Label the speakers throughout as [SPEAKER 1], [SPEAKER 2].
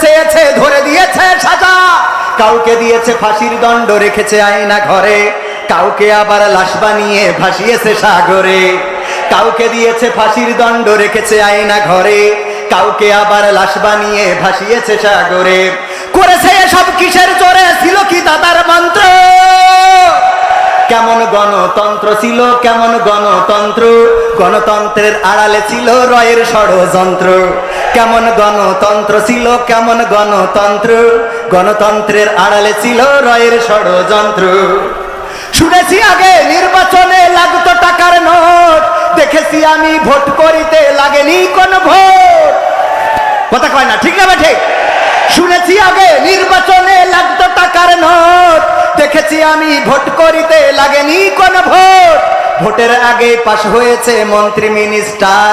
[SPEAKER 1] চেয়েছে, ধরে দিয়েছে সাজা। কাউকে দিয়েছে ফাঁসির দণ্ড, রেখেছে আয়না ঘরে। কাউকে আবার লাশ বানিয়ে ভাসিয়েছে সাগরে। কাউকে দিয়েছে ফাঁসির দণ্ড, রেখেছে আয়না ঘরে। কাউকে আবার লাশ বানিয়ে ভাসিয়েছে সাগরে। করেছে এসব কিসের জোরে ছিল কি দাদার মন্ত্র? কেমন গণতন্ত্র ছিল, কেমন গণতন্ত্র? গণতন্ত্রের আড়ালে ছিল রয়ের ষড়যন্ত্র। কেমন গণতন্ত্র ছিল, কেমন গণতন্ত্র? গণতন্ত্রের আড়ালে ছিল রয়ের ষড়যন্ত্র। শুনেছি আগে নির্বাচনে লাগতো টাকার নোট, দেখেছি আমি ভোট করিতে লাগেনি কোন ভোট। কথা কয় না, ঠিক না ঠিক? শুনেছি আগে নির্বাচনে লাগতো টাকার নোট, দেখেছি আমি ভোট করিতে লাগেনি কোন ভোট। ভোটের আগে পাশ হয়েছে মন্ত্রী, মিনিস্টার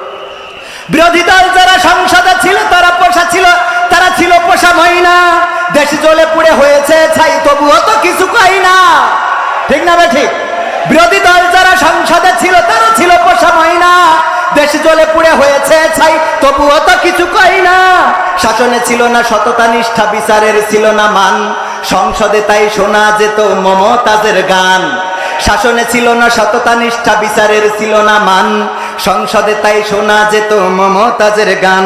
[SPEAKER 1] বিরোধী দল যারা সংসদে ছিল, তারা পোষা ছিল, তারা ছিল পোষা মহিনা দেশ জলে পুড়ে হয়েছে, ছাই, তবুও তো কিছু কই না। ঠিক না ঠিক বিরোধী দল যারা সংসদে ছিল, তারা ছিল পোষা মহিনা দেশ জলে পুড়ে হয়েছে, ছাই, তবুও তো কিছু কই না। শাসনে ছিল না সততা, নিষ্ঠা, বিচারের ছিল না মান। সংসদে তাই শোনা যেত মমতাজের গান। শাসনে ছিল না সততা, নিষ্ঠা, বিচারের ছিল না মান। সংসদে তাই শোনা যেত মমতাজের গান।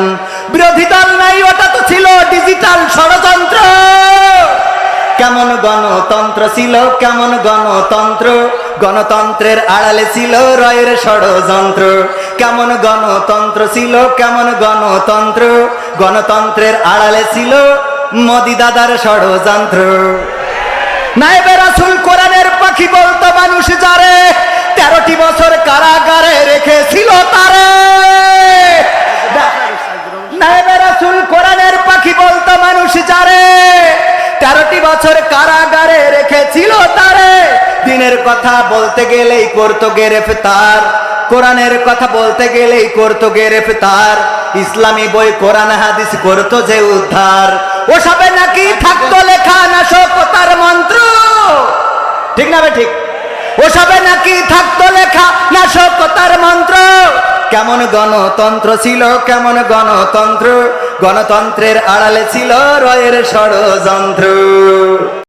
[SPEAKER 1] বিরোধী দল নাই, ওটা তো ছিল ডিজিটাল ষড়যন্ত্র। কেমন গণতন্ত্র ছিল, কেমন গণতন্ত্র? গণতন্ত্রের আড়ালে ছিল রয়ের ষড়যন্ত্র। কেমন গণতন্ত্র ছিল, কেমন গণতন্ত্র? গণতন্ত্রের আড়ালে ছিল মোদি দাদার ষড়যন্ত্র। নাইবে রাসুল কোরআনের পাখি বলতো, মানুষ যারে তেরোটি বছর কারাগারে রেখেছিল তারে নাইবে রাসুল কোরআনের পাখি বলতো মানুষ যারে তেরোটি বছর কারাগারে রেখেছিল তারে। দিনের কথা বলতে গেলেই করতো গ্রেফতার। কোরআনের কথা বলতে গেলেই করতো গ্রেফতার। ইসলামী বই, কোরআন, হাদিস করতো যে উদ্ধার। ওসবে নাকি থাকতো লেখা না নাশকতার মন্ত্র। ঠিক না ঠিক? ওসবে নাকি থাকতো লেখা না নাশকতার মন্ত্র। কেমন গণতন্ত্র ছিল, কেমন গণতন্ত্র। গণতন্ত্রের আড়ালে ছিল রয়ের ষড়যন্ত্র।